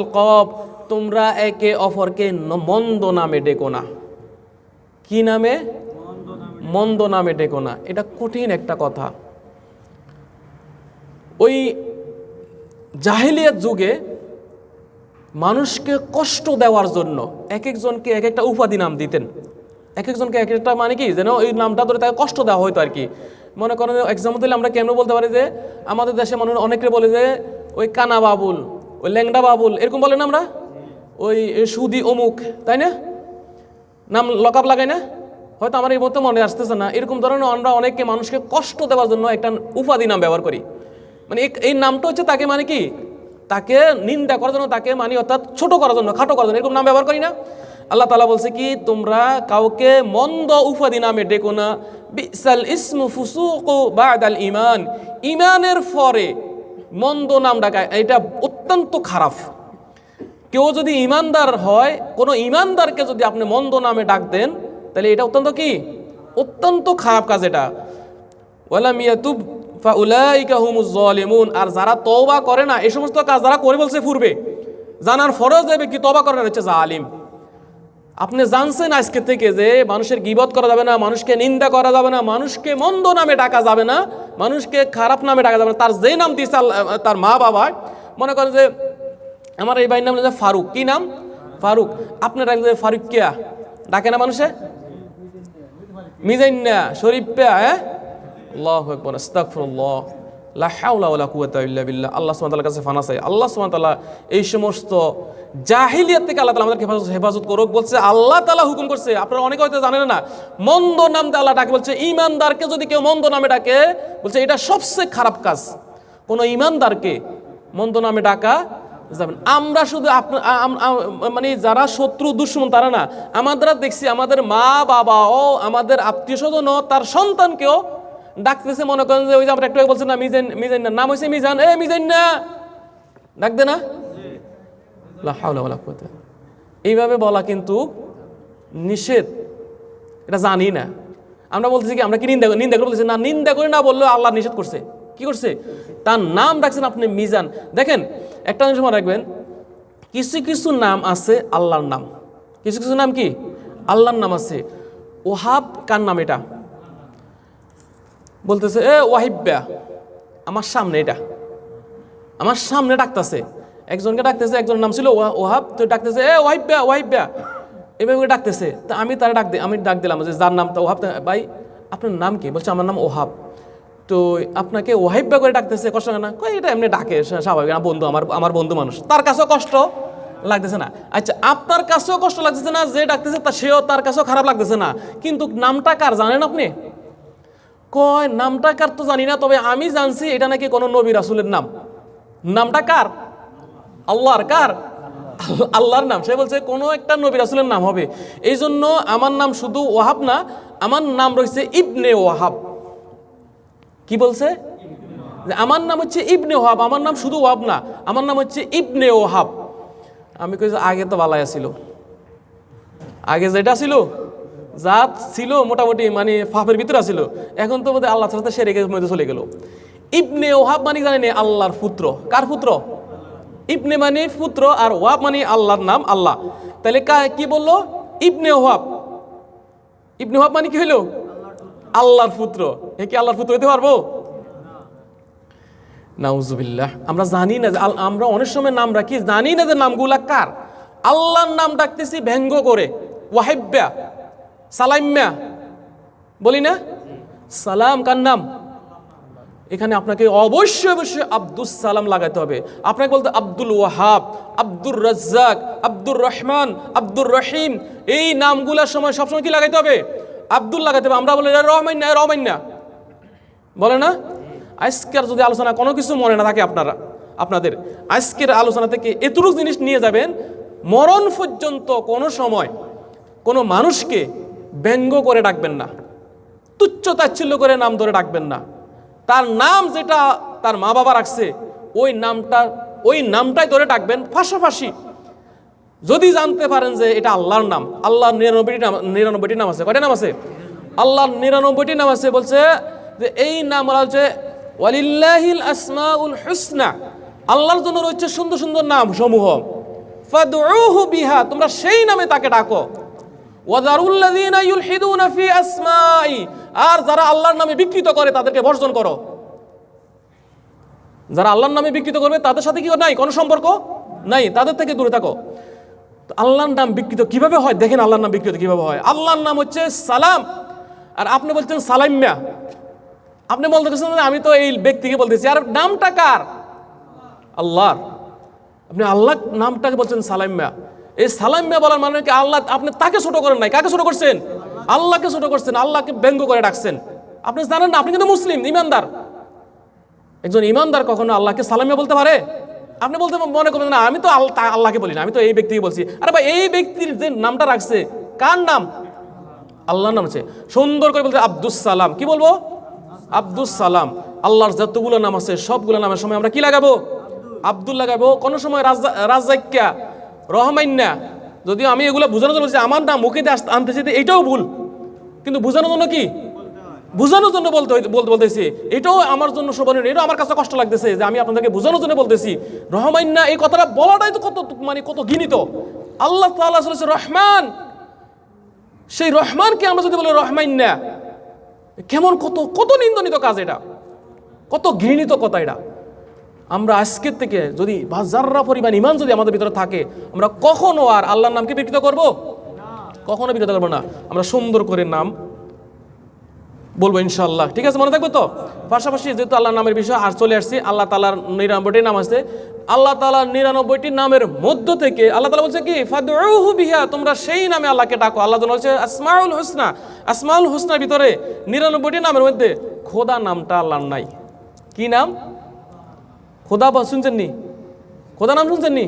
কব তোমরা একে অপরকে ন- মন্দ নামে ডেকো না। কি নামে? মন্দ নামে ডেকো না। এটা কঠিন একটা কথা। ওই জাহিলিয়াত যুগে মানুষকে কষ্ট দেওয়ার জন্য এক একজনকে এক একটা উপাধি নাম দিতেন। এক একজনকে এক একটা মানে কি? যেন ওই নামটা ধরে তাকে কষ্ট দেওয়া হতো আর কি। মনে করেন এক্সাম্পল দিলে আমরা কেমন বলতে পারি যে, আমাদের দেশে মনে অনেকে বলে যে, ওই কানা বাবুল ওই ল্যাংডা বাবুল, এরকম বলেন না আমরা? ওই সুদি অমুক, তাই না? নাম লকআপ লাগাই না? হয়তো আমার এই মতো মনে আসতেছে না। এরকম ধরনের আমরা অনেককে মানুষকে কষ্ট দেওয়ার জন্য একটা উপাধি নাম ব্যবহার করি। মানে এই- নামটা হচ্ছে তাকে মানে কি? তাকে নিন্দা করার জন্য, তাকে মানে অর্থাৎ ছোট করার জন্য, খাটো করার জন্য, এরকম নাম ব্যবহার করি না? আল্লাহ তালা বলছে কি, তোমরা কাউকে মন্দ উপাধি নামে ডেকো না। ইসমু ফুসুকু ইমান। ইমানের পরে মন্দ নাম ডাকা এটা অত্যন্ত খারাপ। কেউ যদি ইমানদার হয়, কোনো ইমানদারকে যদি আপনি মন্দ নামে ডাক দেন, তাহলে এটা অত্যন্ত কি? অত্যন্ত খারাপ কাজ এটা। ওয়ালাম ইয়াতুব ফাউলাইকা হুমুজ জালিমুন আর যারা তওবা করে না, এই সমস্ত কাজ যারা করে বলছে পূর্বে জানার ফরজ দেবে কি তওবা করার হচ্ছে জালিম। আপনি জানছেন আজকে থেকে যে মানুষের গিবত করা যাবে না, মানুষকে নিন্দা করা যাবে না, মানুষকে মন্দ নামে ডাকা যাবে না, মানুষকে খারাপ নামে ডাকা যাবে না। তার যেই নাম দিয়েছে তার মা বাবা, মনে করে যে আমার এই ভাইয়ের নাম ফারুক। কি নাম? ফারুক। আপনি ডাকলে যে ফারুক কিয়া ডাকে না মানুষে? মিজাইন্না শরীফ পেয়া হ্যাঁ? আল্লাহু আকবার, আস্তাগফিরুল্লাহ। লা হাওলা ওয়ালা কুওয়াতা ইল্লা বিল্লাহ। আল্লাহ সুবহানাহু কাছে ফানা চাই। আল্লাহ সুবহানাহু এই সমস্ত জাহিলিয়াত থেকে আল্লাহ তাআলা আমাদেরকে হেফাজত হেফাজত করুক। বলছে, আল্লাহ তাআলা হুকুম করছে। আপনারা অনেকে হয়তো জানেন না। মন্দ নাম দিয়ে আল্লাহ ডাকে, বলছে, ইমানদারকে যদি কেউ মন্দ নামে ডাকে, বলছে, এটা সবচেয়ে খারাপ কাজ। কোনো ইমানদারকে মন্দ নামে ডাকা যাবেন আমরা শুধু মানে যারা শত্রু, দুশ্মন, তারা না। আমাদের দেখছি আমাদের মা বাবা ও আমাদের আত্মীয় স্বজন তার সন্তানকেও ডাকতেছে, মনে করেন যে ওই যে আমরা একটু আগে বলছি না, মিজান মিজান না। নাম হয়েছে মিজান। এ, মিজান না! ডাক দে না। এইভাবে বলা কিন্তু নিষেধ। এটা জানি না। আমরা বলতেছি কি, আমরা কি নিন্দা নিন্দা করে বলতেছি, না, নিন্দা করে না বললেও আল্লাহ নিষেধ করছে। কি করছে? তার নাম ডাকছেন আপনি মিজান। দেখেন, একটা জিনিস মনে রাখবেন, কিছু কিছু নাম আছে আল্লাহর নাম। কিছু কিছু নাম কি? আল্লাহর নাম আছে। ওহাব কার নাম এটা? বলতেছে, এ ওয়াহিব্যা আমার সামনে এটা। আমার সামনে ডাকতেছে। একজনকে ডাকতেছে, একজনের নাম ছিল ওয়া- ওহাব তো ডাকতেছে, এ ওয়াহিব্যা ওয়াহিব্যা এভাবে ডাকতেছে। তা আমি তারা ডাক দিই আমি ডাক দিলাম যে, যার নামটা ওহাব ভাই, আপনার নাম কি? বলছে, আমার নাম ওহাব তো আপনাকে ওহাইব্যা করে ডাকতেছে, কষ্ট না? এটা এমনি ডাকে স্বাভাবিক না, বন্ধু আমার আমার বন্ধু মানুষ। তার কাছেও কষ্ট লাগতেছে না। আচ্ছা আপনার কাছেও কষ্ট লাগতেছে না, যে ডাকতেছে, তা সেও তার কাছেও খারাপ লাগতেছে না। কিন্তু নামটা কার জানেন আপনি? কয়, নামটা কার তো জানি না, তবে আমি জানছি এটা নাকি কোনো নবী রাসুলের নাম। নামটা কার? আল্লাহর কার? আল্লাহর নাম। সে বলছে, কোনো একটা নবী রাসুলের নাম হবে। এই জন্য আমার নাম শুধু ওয়াহাব না, আমার নাম রয়েছে ইবনে ওয়াহাব। কি বলছে? যে আমার নাম হচ্ছে ইবনে ওহাব আমার নাম শুধু ওহাব না, আমার নাম হচ্ছে ইবনে ওহাব আমি কই আগে তো বালায়া ছিল আগে যেটা ছিল জাত ছিল মোটামুটি মানে ফাফের ভিতরে ছিল। এখন তো বোধহয় আল্লাহ সাথে সেরে গেছে মধ্যে চলে গেল। ইবনে ওহাব মানে জানেন আল্লাহর পুত্র? কার পুত্র? ইবনে মানে পুত্র আর ওয়াব মানে আল্লাহর নাম আল্লাহ। তাহলে কি বলল? ইবনে ওহাব। ইবনে ওহাব মানে কি হইল? আল্লাহর পুত্র। এ কি আল্লাহর পুত্র হতে পারব? নাউজুবিল্লাহ। আমরা জানি না যে আমরা অনেক সময় নাম রাখি। জানি না যে নামগুলা কার। আল্লাহর নাম ডাকতেছি ব্যঙ্গ করে। ওয়াহিব্যা। সালাইম্যা। বলি না? সালাম কার নাম? এখানে আপনাকে অবশ্যই অবশ্যই আব্দুল সালাম লাগাতে হবে। আপনাকে বলতে আব্দুল ওয়াহাব, আব্দুর রাজ্জাক, আব্দুর রহমান, আব্দুর রহিম, এই নামগুলার সময় সবসময় কি লাগাইতে হবে? আব্দুল লাগাতে হবে। আমরা বলি রহমান না রহমান না বলে না? আজকের যদি আলোচনা কোনো কিছু মনে না থাকে আপনারা, আপনাদের, আজকের আলোচনা থেকে এতটুকু জিনিস নিয়ে যাবেন, মরণ পর্যন্ত কোনো সময় কোনো মানুষকে ব্যঙ্গ করে ডাকবেন না। তুচ্ছ তাচ্ছিল্য করে নাম ধরে ডাকবেন না। তার নাম যেটা তার মা বাবা রাখছে, ওই নামটা, ওই নামটাই ধরে ডাকবেন পাশাপাশি যদি জানতে পারেন যে এটা আল্লাহর নাম, আল্লাহর নিরানব্বইটি নাম নিরানব্বইটি নাম আছে। কয়টা নাম আছে? আল্লাহর নিরানব্বইটি নাম আছে বলছে যে এই নাম বলা হচ্ছে ওয়ালিল্লাহিল আসমাউল হুসনা। আল্লাহর জন্য রয়েছে সুন্দর সুন্দর নাম সমূহ। ফাদউহু বিহা, তোমরা সেই নামে তাকে ডাকো। আর যারা আল্লাহর নামে বিকৃত করে, তাদেরকে বর্জন করো। যারা আল্লাহর নামে বিকৃত করবে, তাদের সাথে কি নাই? কোনো সম্পর্ক নাই? তাদের থেকে দূরে থাকো। আল্লাহর নাম বিকৃত কীভাবে হয়? দেখেন আল্লাহর নাম বিকৃত কীভাবে হয়। আল্লাহর নাম হচ্ছে সালাম। আর আপনি বলছেন সালাইম্যা। আপনি বলতে চাচ্ছেন আমি তো এই ব্যক্তিকে বলতেছি। আর নামটা কার? আল্লাহর। আপনি আল্লাহ নামটাকে বলছেন সালাইম্যা। এই সালাইম্যা বলার মানে কি আল্লাহ আপনি তাকে ছোট করেন নাই? কাকে ছোট করছেন? আল্লাহকে ছোট করছেন, আল্লাহকে ব্যঙ্গ করে ডাকছেন আপনি জানেন না, আপনি কিন্তু মুসলিম, ইমানদার। একজন ইমানদার কখনো আল্লাহকে সালামিয়া বলতে পারে? আপনি বলতে মনে করবেন না, আমি তো আল- আল্লাহকে বলি না, আমি তো এই ব্যক্তিকে বলছি। আরে ভাই, এই ব্যক্তির যে নামটা রাখছে, কার নাম? আল্লাহর নাম আছে। সুন্দর করে বলতে আব্দুস সালাম। কি বলব? আব্দুস সালাম। আল্লাহর যতগুলো নাম আছে, সবগুলো নামের সময় আমরা কি লাগাবো? আব্দুল লাগাবো। কোনো সময় রাজা- রাজাক্যা রহমান্যা যদিও আমি এগুলো বোঝানোর জন্য আমার নাম মুখে দিয়ে আস- আনতে চাইতে এইটাও ভুল। কিন্তু বোঝানোর জন্য কি? বোঝানোর জন্য বলতে বলতেছি। এটাও আমার জন্য শোভনীয়, এটাও আমার কাছে কষ্ট লাগতেছে যে আমি আপনাদেরকে বোঝানোর জন্য বলতেছি। রহমান্না, এই কথাটা বলাটাই তো কত মানে কত ঘৃণিত। আল্লাহ তাআলা বলেছে, রহমান, সেই রহমানকে আমরা যদি বলি রহমান্না, কেমন কত কত নিন্দনিত কাজ এটা। কত ঘৃণিত কথা এটা। আমরা আজকের থেকে যদি বাজাররা পরিমাণ ইমান যদি আমাদের ভিতরে থাকে, আমরা কখনো আর আল্লাহর নামকে বিকৃত করব? কখনো বিকৃত করব না। আমরা সুন্দর করে নাম বলব ইনশাল্লাহ ঠিক আছে, মনে থাকবে তো? পাশাপাশি যেহেতু আল্লাহ নামের বিষয়, আর চলে আসছি, আল্লাহ তালার নিরানব্বইটি নাম আছে। আল্লাহ তালার নিরানব্বইটি নামের মধ্য থেকে আল্লাহ তালা বলছে কি, ফাদউহু বিহা তোমরা সেই নামে আল্লাহকে ডাকো। আল্লাহ তালা হচ্ছে আসমাউল হুসনা আসমাউল হুসনার ভিতরে নিরানব্বইটি নামের মধ্যে খোদা নামটা আল্লাহর নাই। কি নাম? খোদা শুনছেন নি? খোদা নাম শুনছেন নি?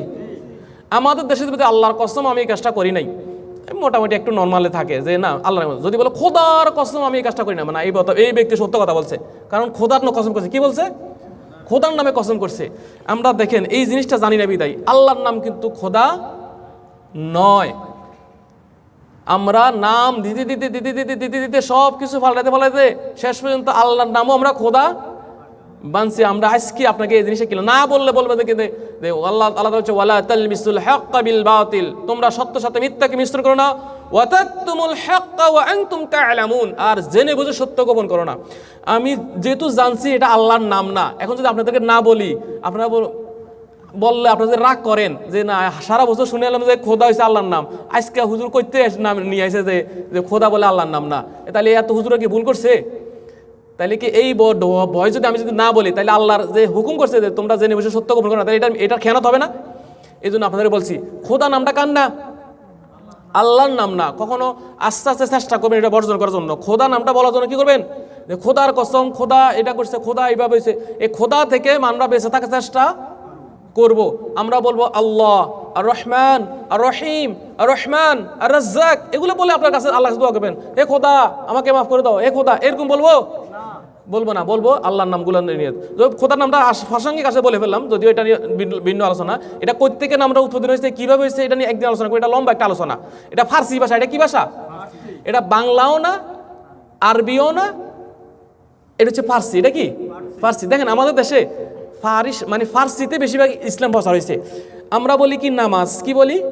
আমাদের দেশের ভিতরে আল্লাহর কসম আমি এই কাজটা করি নাই। মোটামুটি একটু নর্মালে থাকে যে না আল্লাহ যদি বলো খোদার কসম আমি এই কাজটা করি না মানে এই এই ব্যক্তি সত্য কথা বলছে। কারণ খোদার ন কসম করছে। কি বলছে? খোদার নামে কসম করছে। আমরা দেখেন, এই জিনিসটা জানি না বিদায়। আল্লাহর নাম কিন্তু খোদা নয়। আমরা নাম দিতে দিতে দিতে দিতে দিতে দিতে সব কিছু ফাল্টাতে ফাল্টাতে শেষ পর্যন্ত আল্লাহর নামও আমরা খোদা বানছি আমরা আজকে আপনাকে এই জিনিসটা কিলো না বললে বলবে দেখে আল্লাহ আল্লাহ হচ্ছে ওয়ালা তালমিসুল হাক্কা বিল বাতিল। তোমরা সত্য সাথে মিথ্যাকে মিশ্র করো না। আর জেনে বুঝে সত্য গোপন করো না। আমি যেহেতু জানছি, এটা আল্লাহর নাম না। এখন যদি আপনাদেরকে না বলি, আপনারা বল- বললে আপনারা যদি রাগ করেন যে, না, সারা বছর শুনে এলাম যে খোদা হয়েছে আল্লাহর নাম। আজকে হুজুর করতে নাম নিয়ে আসে যে যে খোদা বলে আল্লাহর নাম না। তাহলে এত হুজুরা কি ভুল করছে? তাহলে কি এই ভয় যদি আমি যদি না বলি তাহলে আল্লাহর যে হুকুম করছে যে তোমরা জেনে বসে সত্য গোপন করো না তাহলে এটা, এটার খেয়ানত হবে না? এই জন্য আপনাদের বলছি, খোদা নামটা কান না? আল্লাহর নাম না। কখনো আস্তে আস্তে চেষ্টা করবেন এটা বর্জন করার জন্য। খোদা নামটা বলার জন্য কি করবেন? যে খোদার কসম, খোদা এটা করছে, খোদা এইভাবে হয়েছে এই খোদা থেকে আমরা বেঁচে থাকার চেষ্টা করব। আমরা বলব আল্লাহ আর রহমান আর রহিম আর রহমান আর রাজ্জাক এগুলো বলে আপনার কাছে আল্লাহ দোয়া করবেন। এ খোদা, আমাকে মাফ করে দাও। এ খোদা, এরকম বলব? বলব না, বলব আল্লাহর নামগুলো নিয়ে খোদার নামটা প্রাসঙ্গিক আসে বলে ফেললাম, যদিও এটা নিয়ে ভিন্ন- আলোচনা। এটা কোথেকে নামটা উৎপত্তি হয়েছে, কীভাবে হয়েছে এটা নিয়ে একদিন আলোচনা করি এটা লম্বা একটা আলোচনা। এটা ফার্সি ভাষা, এটা কি ভাষা? এটা বাংলাও না, আরবিও না, এটা হচ্ছে ফার্সি, এটা কি? ফার্সি। দেখেন আমাদের দেশে ফারিস মানে ফার্সিতে বেশিরভাগ ইসলাম ভাষা হয়েছে আমরা বলি কি নামাজ? কি বলি?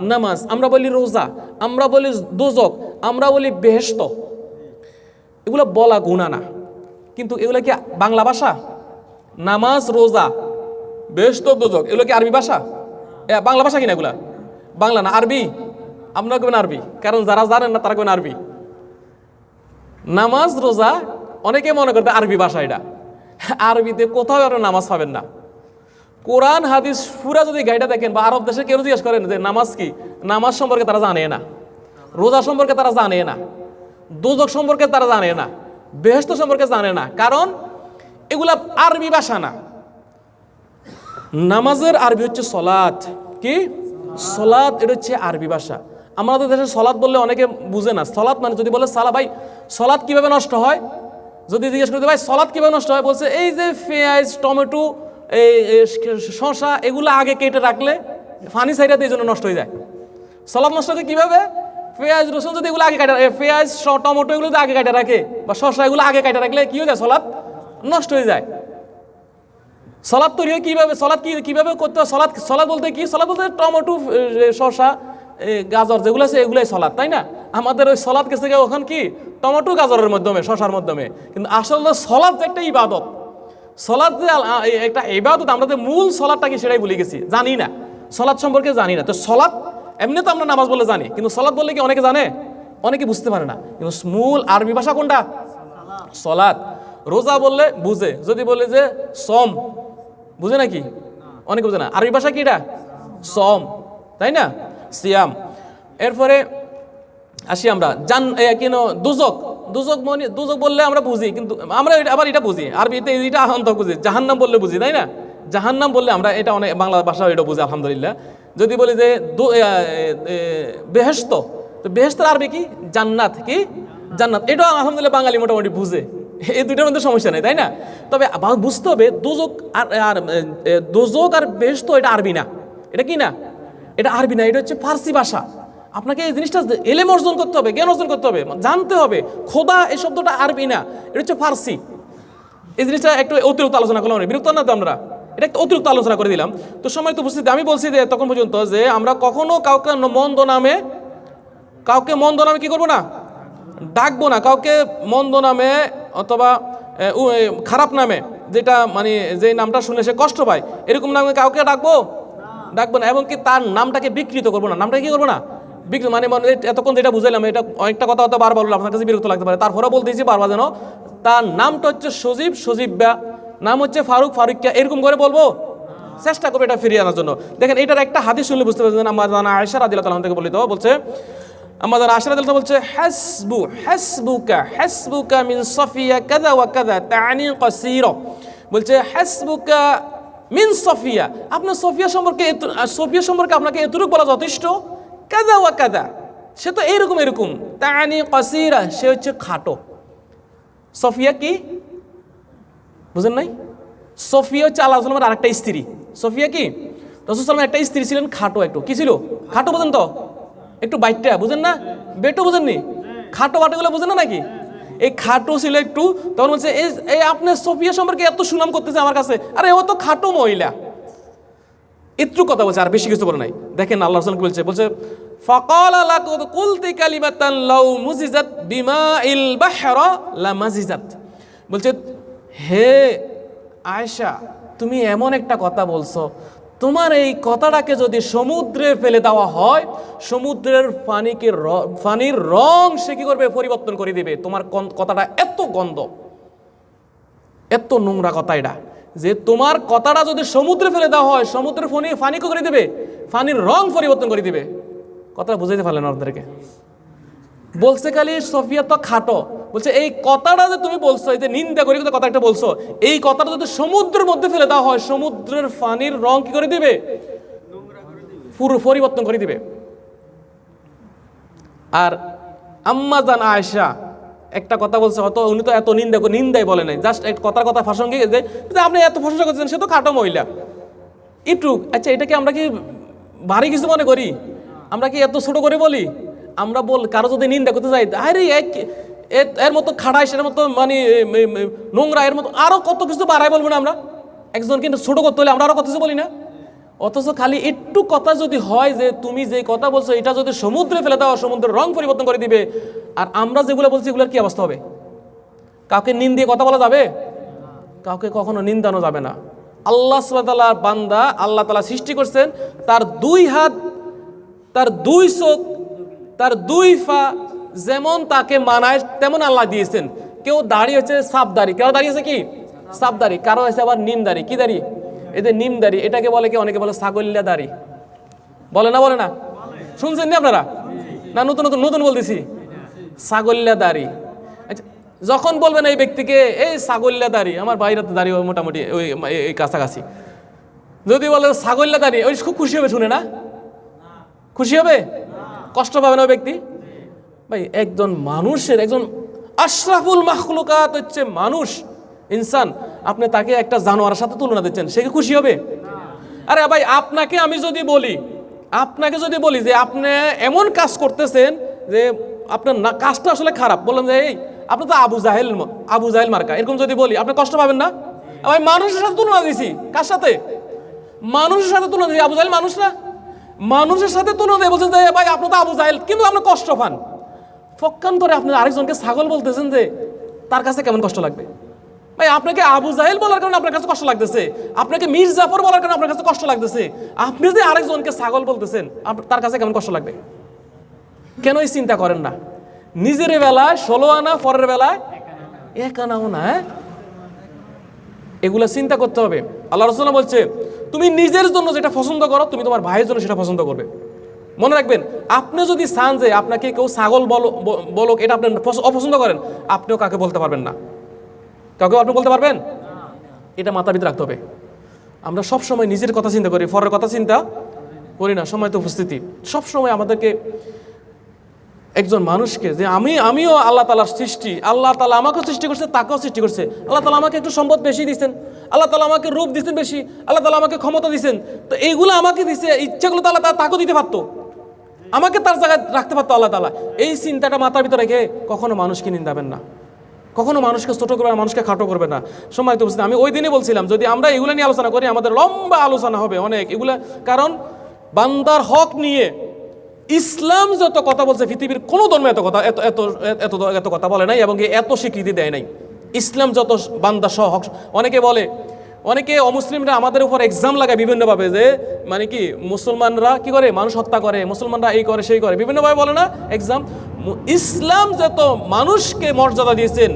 নামাজ। আমরা বলি রোজা। আমরা বলি দোজক। আমরা বলি বেহেস্ত এগুলো বলা গুণা না। কিন্তু এগুলো কি বাংলা ভাষা? নামাজ, রোজা বেহেস্ত দোজক এগুলো কি আরবি ভাষা? বাংলা ভাষা কিনা এগুলা? বাংলা না, আরবি? আপনারা কেবেন আরবি, কারণ যারা জানেন না, তারা কেবেন আরবি। নামাজ, রোজা, অনেকে মনে করতে আরবি ভাষা এটা। আরবিতে কোথাও আপনারা নামাজ পাবেন না। কোরআন, হাদিস পুরা যদি গাইডা দেখেন বা আরব দেশে কেউ জিজ্ঞেস করেন যে নামাজ কি? নামাজ সম্পর্কে তারা জানে না। রোজা সম্পর্কে তারা জানে না। দোজক সম্পর্কে তারা জানে না। বেহেস্ত সম্পর্কে জানে না। কারণ এগুলা আরবি ভাষা না। নামাজের আরবি হচ্ছে সলাৎ। কি? সলাৎ, এটা হচ্ছে আরবি ভাষা। আমাদের দেশে সলাদ বললে অনেকে বুঝে না। সলাদ মানে যদি বলে, সালা ভাই সলাদ কীভাবে নষ্ট হয়? যদি জিজ্ঞেস করতে ভাই সলাদ কীভাবে নষ্ট হয়? বলছে, এই যে পেঁয়াজ, টমেটো, এই এই শশা এগুলো আগে কেটে রাখলে, ফানি সাইডাতে এই জন্য নষ্ট হয়ে যায়। সলাদ নষ্ট হয় কীভাবে? পেঁয়াজ রসুন যদি এগুলো আগে কাটা এ, পেঁয়াজ টমেটো এগুলো যদি আগে কাটা রাখে বা শশা এগুলো আগে কাটা রাখলে কি হয়ে যায়? সলাৎ নষ্ট হয়ে যায়। সলাদ তৈরি হয় কীভাবে? সলাদ কি কীভাবে করতে হয়? সলাদ সলাদ বলতে কি? সলাদ বলতে টমেটো শসা গাজর যেগুলো আছে এগুলোই সলাদ তাই না? আমাদের ওই সলাদ গেছে ওখান কি? টমেটো গাজরের মাধ্যমে শসার মাধ্যমে। কিন্তু আসলে সলাদ যে একটা ইবাদত। সলাদ যে একটা ইবাদত আমরা যে মূল সলাদটা কি সেটাই ভুলে গেছি জানি না। সলাদ সম্পর্কে জানি না। তো সলাদ এমনি তো আমরা নামাজ বলে জানি, কিন্তু সলাদ বললে কি অনেকে জানে? অনেকে বুঝতে পারে না। কিন্তু মূল আরবি ভাষা কোনটা? সলাদ রোজা বললে বুঝে, যদি বলে যে সম, বুঝে নাকি? অনেকে বুঝে না। আরবি ভাষা কি সম, তাই না? সিয়াম। এরপরে আসি আমরা। জান কেন দুজক দুজক মনে দুজক বললে আমরা বুঝি, কিন্তু আমরা আবার এটা বুঝি। আরবিতে এটা আহন্ত বুঝি। জাহান্নাম বললে বুঝি, তাই না? জাহান্নাম বললে আমরা এটা অনেক বাংলা ভাষা এটা বুঝি, আলহামদুলিল্লাহ। যদি বলি যে বেহেস্ত তো বেহেস্তের আরবি কি? জান্নাত কি? জান্নাত। এটাও আলহামদুলিল্লাহ বাঙালি মোটামুটি বুঝে। এই দুইটার মধ্যে সমস্যা নেই, তাই না? তবে বুঝতে হবে, দুজক আর দুজক আর বেহেস্ত এটা আরবি না। এটা কি না? এটা আরবি না, এটা হচ্ছে ফার্সি ভাষা। আপনাকে এই জিনিসটা এলেম অর্জন করতে হবে, জ্ঞান অর্জন করতে হবে, জানতে হবে। খোদা এই শব্দটা আরবি না, এটা হচ্ছে ফার্সি। এই জিনিসটা একটু অতিরিক্ত আলোচনা করলাম বিরক্ত না তো আমরা এটা একটু অতিরিক্ত আলোচনা করে দিলাম। তো সময় তো বুঝতে আমি বলছি যে তখন পর্যন্ত যে আমরা কখনো কাউকে মন্দ নামে, কাউকে মন্দ নামে কি করব না? ডাকবো না। কাউকে মন্দ নামে অথবা খারাপ নামে, যেটা মানে যে নামটা শুনে সে কষ্ট পায়, এরকম নামে কাউকে ডাকবো? ডাকবো না। এবং কি তার নামটাকে বিকৃত করব না। নামটাকে কি করব না? বিকৃত মানে মনে এতক্ষণ যেটা বুঝাইলাম, এটা অনেকটা কথা হয়তো বারবার বললাম, আপনার কাছে বিরক্ত লাগতে পারে। তারপরে বলতেছি বারবার যেন, তার নামটা হচ্ছে সজীব সজীব্যা নাম হচ্ছে ফারুক ফারুকিয়া। এরকম করে বলব? চেষ্টা করবে এটা ফিরিয়ে আনার জন্য। দেখেন, এটার একটা হাদিস শুনলে বুঝতে পারছেন আমার জানা আয়সা রাদিল্লাহ তালাম থেকে বলিত বলছে আমাদের আশা রাদিল্লাহ বলছে, হাসবু, হাসবুকা হাসবুকা মিন সফিয়া কাদা ওয়া কাদা তানি কাসীরা। বলছে, হাসবুকা মিন সফিয়া। আপনার সফিয়া সম্পর্কে সফিয়া সম্পর্কে আপনাকে এতটুকু বলা যথেষ্ট? কাদা ওয়া কাদা সে তো এইরকম এরকম। তানি কাসীরা, সে হচ্ছে খাটো। সফিয়া কি? বুঝেন নাই? সফিয়া হচ্ছে আল্লাহ সাল্লামের আরেকটা স্ত্রী। সফিয়া কি? রসুল সাল্লামের একটা স্ত্রী ছিলেন, খাটো একটু। কি ছিল? খাটো বুঝেন তো? একটু বাইটটা, বুঝেন না? বেটো বুঝেননি? খাটো বাটোগুলো বুঝেন না নাকি? এই খাটো ছিল একটু, তখন বলছে, এই আপনার সফিয়া সম্পর্কে এত সুনাম করতেছে আমার কাছে। আরে, ও তো খাটো মহিলা। একটু কথা বলছে, আর বেশি কিছু বলে নাই। দেখেন আল্লাহ রসুল বলছে? বলছে, ফকাল লাকুদ কুলতি কালিমাতান লাউ মুজিজাত বিমা ইল বাহরা লা মাজিজাত বলছে হে আয়েশা, তুমি এমন একটা কথা বলছো। তোমার এই কথাটাকে যদি সমুদ্রে ফেলে দেওয়া হয়, সমুদ্রের পানিকে পানির রং সে কি করবে? পরিবর্তন করে দিবে। তোমার কথাটা এত গন্ধ, এত নোংরা কথা এটা, যে তোমার কথাটা যদি সমুদ্রে ফেলে দেওয়া হয়, সমুদ্রের ফনি ফানি করে দেবে, ফানির রং পরিবর্তন করে দিবে। কথাটা বুঝাইতে পারলেন আপনাদেরকে? বলছে খালি, সফিয়া তো খাটো। বলছে, এই কথাটা যে তুমি বলছো, এই যে নিন্দা করে কথা একটা বলছো, এই কথাটা যদি সমুদ্রের মধ্যে ফেলে দেওয়া হয়, সমুদ্রের ফানির রং কি করে দিবে? পুরো পরিবর্তন করে দিবে। আর আম্মা জান আয়সা একটা কথা বলছে হয়তো উনি তো এত নিন্দা নিন্দাই বলে নাই। জাস্ট এক কথার কথা ফাঁসঙ্গে যে আপনি এত প্রশংসা করছেন, সে তো খাটো মহিলা। একটু আচ্ছা এটাকে আমরা কি ভারী কিছু মনে করি? আমরা কি এত ছোট করে বলি? আমরা বল, কারও যদি নিন্দা করতে যাই, আরে এক এর মতো খাড়াই সেটার মতো মানে নোংরা, এর মতো আরও কত কিছু বাড়াই বলব না আমরা। একজন কিন্তু ছোট করতে হলে আমরা আরও কত কিছু বলি না। অথচ খালি একটু কথা যদি হয় যে, তুমি যে কথা বলছো, এটা যদি সমুদ্রে ফেলে দাও, সমুদ্রের রং পরিবর্তন করে দিবে, আর আমরা যেগুলো বলছি, এগুলোর কি অবস্থা হবে? কাউকে নিন্দিয়ে কথা বলা যাবে? কাউকে কখনো নিন্দানো যাবে না। আল্লাহ তালার বান্দা আল্লাহ তালা সৃষ্টি করছেন, তার দুই হাত, তার দুই চোখ তার দুই ফা যেমন তাকে মানায়, তেমন আল্লাহ দিয়েছেন। কেউ দাড়ি হচ্ছে সাপ দাড়ি। কেউ দাঁড়িয়েছে কি? সাপ দাড়ি। কারও হয়েছে আবার নিম দাড়ি। কি দাড়ি? এদের নিম দাড়ি, এটাকে বলে কি? অনেকে বলে ছাগল্যা দাড়ি। বলে না বলে না? শুনছেন নি আপনারা? না, নতুন নতুন নতুন বলতেছি। ছাগল্যা দাড়ি। আচ্ছা যখন বলবেন এই ব্যক্তিকে, এই ছাগল্যা দাড়ি, আমার বাইরে তো দাড়ি ওই মোটামুটি, ওই, এই- এই কাছাকাছি। যদি বলে ছাগল্যা দাড়ি, ওই খুব খুশি হবে, শুনে না? খুশি হবে? কষ্ট পাবে না ব্যক্তি? ভাই, একজন মানুষের, একজন আশরাফুল মাখলুকাত হচ্ছে মানুষ। ইনসান, আপনি তাকে একটা জানোয়ারের সাথে তুলনা দিচ্ছেন, সে কি খুশি হবে? আরে ভাই, আপনাকে আমি যদি বলি, আপনাকে যদি বলি যে আপনি এমন কাজ করতেছেন যে আপনার না কাজটা আসলে খারাপ বললাম যে, এই, আপনি তো আবু জাহেল আবু জাহেল মার্কা। এরকম যদি বলি, আপনি কষ্ট পাবেন না? ভাই, মানুষের সাথে তুলনা দিছি, কার সাথে? মানুষের সাথে তুলনা দিছি, আবু জাহেল মানুষ না? মানুষের সাথে তুলনা দিয়ে বলছেন যে ভাই, আপনি তো আবু জাহেল, কিন্তু আপনি কষ্ট পান। পক্ষান্তরে আপনি আরেকজনকে ছাগল বলতেছেন যে, তার কাছে কেমন কষ্ট লাগবে? ভাই, আপনাকে আবু জাহেল বলার কারণে আপনার কাছে কষ্ট লাগতেছে। আপনাকে মীর জাফর বলার কারণে আপনার কাছে কষ্ট লাগতেছে। আপনি যে আরেকজনকে ছাগল বলতেছেন তার কাছে কেমন কষ্ট লাগবে? কেন এই চিন্তা করেন না? নিজের বেলায় ষোলো আনা, পরের বেলায় এক আনাও না হ্যাঁ? এগুলা চিন্তা করতে হবে। আল্লাহ রসুল্লাহ বলছে তুমি নিজের জন্য যেটা পছন্দ করো, তুমি তোমার ভাইয়ের জন্য সেটা পছন্দ করবে। মনে রাখবেন, আপনি যদি চান যে আপনাকে কেউ ছাগল বলো, ব- বলুক এটা আপনি অপছন্দ করেন, আপনিও কাকে বলতে পারবেন না। কাউকে আপনি বলতে পারবেন? এটা মাথার ভিতরে রাখতে হবে। আমরা সব সময় নিজের কথা চিন্তা করি, ফরের কথা চিন্তা করি না, সময় তো উপস্থিতি। সব সময় আমাদেরকে একজন মানুষকে যে আমি, আমিও আল্লাহ তালার সৃষ্টি, আল্লাহ তালা আমাকেও সৃষ্টি করছে, তাকেও সৃষ্টি করছে। আল্লাহ তালা আমাকে একটু সম্পদ বেশি দিচ্ছেন আল্লাহ তালা আমাকে রূপ দিচ্ছেন বেশি, আল্লাহ তালা আমাকে ক্ষমতা দিচ্ছেন তো এইগুলো আমাকে দিছে, ইচ্ছাগুলো তো তালা তাকেও দিতে পারতো। আমাকে তার জায়গায় রাখতে পারতো আল্লাহ তালা। এই চিন্তাটা মাথার ভিতরে রেখে কখনো মানুষকে নিন্দাবেন না। কখনো মানুষকে ছোটো করবে না, মানুষকে খাটো করবে না। সময় তো আমি ওই দিনই বলছিলাম, যদি আমরা এগুলো নিয়ে আলোচনা করি, আমাদের লম্বা আলোচনা হবে অনেক। এগুলা, কারণ বান্দার হক নিয়ে ইসলাম যত কথা বলছে, পৃথিবীর কোনো ধর্ম এত কথা এত এত এত এত কথা বলে নাই এবং এত স্বীকৃতি দেয় নাই। ইসলাম যত বান্দা সহ অনেকে বলে অনেকে অমুসলিমরা আমাদের উপর এক্সাম লাগায় বিভিন্নভাবে যে মানে কি, মুসলমানরা কি করে? মানুষ হত্যা করে, মুসলমানরা এই করে, সেই করে। বিভিন্নভাবে বলে না এক্সাম ইসলাম যত মানুষকে মর্যাদা দিয়েছেন,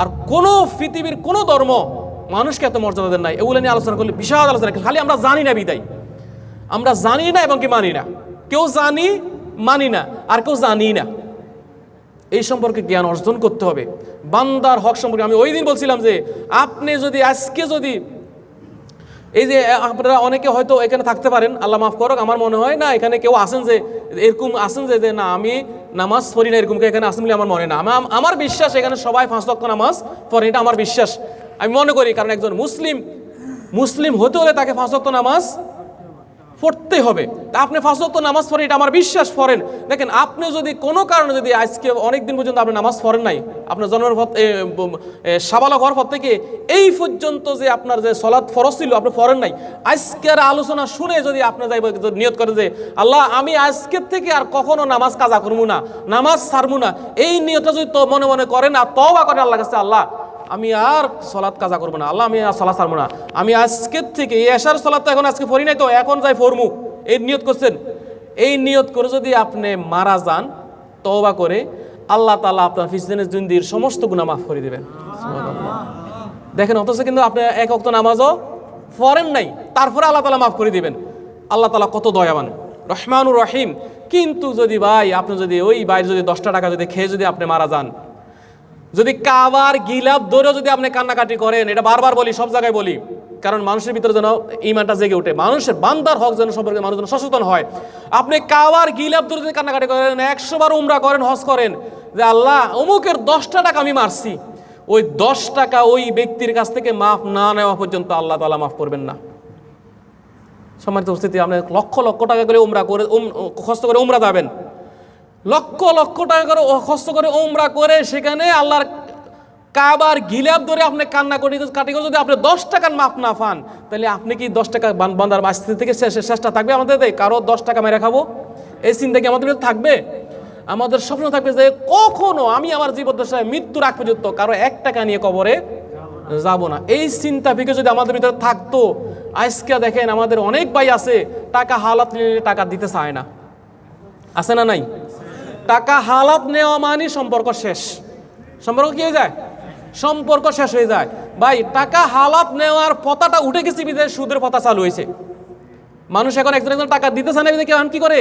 আর কোনো পৃথিবীর কোনো ধর্ম মানুষকে এত মর্যাদা দেন নাই। এগুলো নিয়ে আলোচনা করলে বিশাল আলোচনা। খালি আমরা জানি না বিদায়। আমরা জানি না এবং কি মানি না। কেউ জানি, মানি না, আর কেউ জানি না। এই সম্পর্কে জ্ঞান অর্জন করতে হবে। বান্দার হক সম্পর্কে আমি ওই দিন বলছিলাম যে, আপনি যদি আজকে যদি, এই যে আপনারা অনেকে হয়তো এখানে থাকতে পারেন, আল্লাহ মাফ করক, আমার মনে হয় না, এখানে কেউ আসেন যে, এরকম আসেন যে না, আমি নামাজ পড়ি না এরকম এখানে আসেন বলে আমার মনে না। আমার বিশ্বাস, এখানে সবাই পাঁচ লক্ষ নামাজ পড়ে, এটা আমার বিশ্বাস। আমি মনে করি, কারণ একজন মুসলিম মুসলিম হতে হলে তাকে পাঁচ লক্ষ নামাজ পড়তে হবে। তা আপনি ওয়াক্ত নামাজ পড়েন, এটা আমার বিশ্বাস পড়েন। দেখেন, আপনি যদি কোনো কারণে যদি আজকে অনেক দিন পর্যন্ত আপনি নামাজ পড়েন নাই, আপনার জন্মের পর সাবালক হওয়ার পর থেকে, এই পর্যন্ত যে আপনার যে সলাৎ ফরজ ছিল, আপনি পড়েন নাই। আজকের আলোচনা শুনে যদি আপনি যদি নিয়ত করে যে, আল্লাহ, আমি আজকের থেকে আর কখনো নামাজ কাজা করব না, নামাজ ছাড়বো না। এই নিয়তটা যদি মনে মনে করেন আর তবা করেন আল্লাহ কাছে, আল্লাহ আমি আর সলাৎ কাজা করব না, আল্লাহ আমি আর সলাৎ ছাড়বো না। আমি আজকের থেকে এই এশার সলাৎ তো এখন আজকে পড়ি নাই তো, এখন যাই ফরমু। এই নিয়ত করছেন? এই নিয়ত করে যদি আপনি মারা যান, তওবা করে আল্লাহ তালা আপনার ফিসদিনের জুন্দির সমস্ত গুণা মাফ করে দেবেন। দেখেন, অথচ কিন্তু আপনি এক অক্ত নামাজও পড়েন নাই, তারপরে আল্লাহ তালা মাফ করে দিবেন। আল্লাহ তালা কত দয়াবান, রহমানুর রহিম। কিন্তু যদি ভাই, আপনি যদি ওই ভাই যদি দশটা টাকা যদি খেয়ে যদি আপনি মারা যান যদি কাবার গিলাপ ধরেও যদি আপনি কান্নাকাটি করেন, এটা বারবার বলি, সব জায়গায় বলি, কারণ মানুষের ভিতরে যেন ইমানটা জেগে ওঠে। মানুষের বান্দার হক যেন সম্পর্কে মানুষ যেন সচেতন হয়। আপনি কাবার গিলাপ ধরে যদি কান্নাকাটি করেন, একশো বার উমরা করেন, হজ করেন, যে আল্লাহ, অমুকের দশটা টাকা আমি মারছি। ওই দশ টাকা ওই ব্যক্তির কাছ থেকে মাফ না নেওয়া পর্যন্ত আল্লাহ তালা মাফ করবেন না। সম্মানিত উপস্থিতি, আপনি লক্ষ লক্ষ টাকা করে উমরা করে খরচ করে উমরা যাবেন। লক্ষ লক্ষ টাকা করে খরচ করে ওমরা করে সেখানে আল্লাহর কাবার গিলাপ ধরে আপনি কান্না করি কাটি করে যদি আপনি দশ টাকার মাপ না পান, তাহলে আপনি কি দশ টাকা বান- বান্দার বাঁচতে থেকে শেষ- শেষটা থাকবে আমাদের কারও দশ টাকা মেরে খাব? এই চিন্তা কি আমাদের থাকবে? আমাদের স্বপ্ন থাকবে যে কখনো আমি আমার জীবন দশায় মৃত্যুর আগ পর্যন্ত কারও এক টাকা নিয়ে কবরে যাব না। এই চিন্তা থেকে যদি আমাদের ভিতরে থাকতো, আজকে দেখেন আমাদের অনেক ভাই আছে, টাকা হালাত টাকা দিতে চায় না। আছে না নাই? টাকা হালাত নেওয়া মানে সম্পর্ক শেষ। সম্পর্ক কি হয়ে যায়? সম্পর্ক শেষ হয়ে যায়। ভাই, টাকা হালাত নেওয়ার পতাটা উঠে গেছে বিদেশ, সুদের পতা চালু হয়েছে। মানুষ এখন একজন একজন টাকা দিতেছে না কেউ এখন কি করে?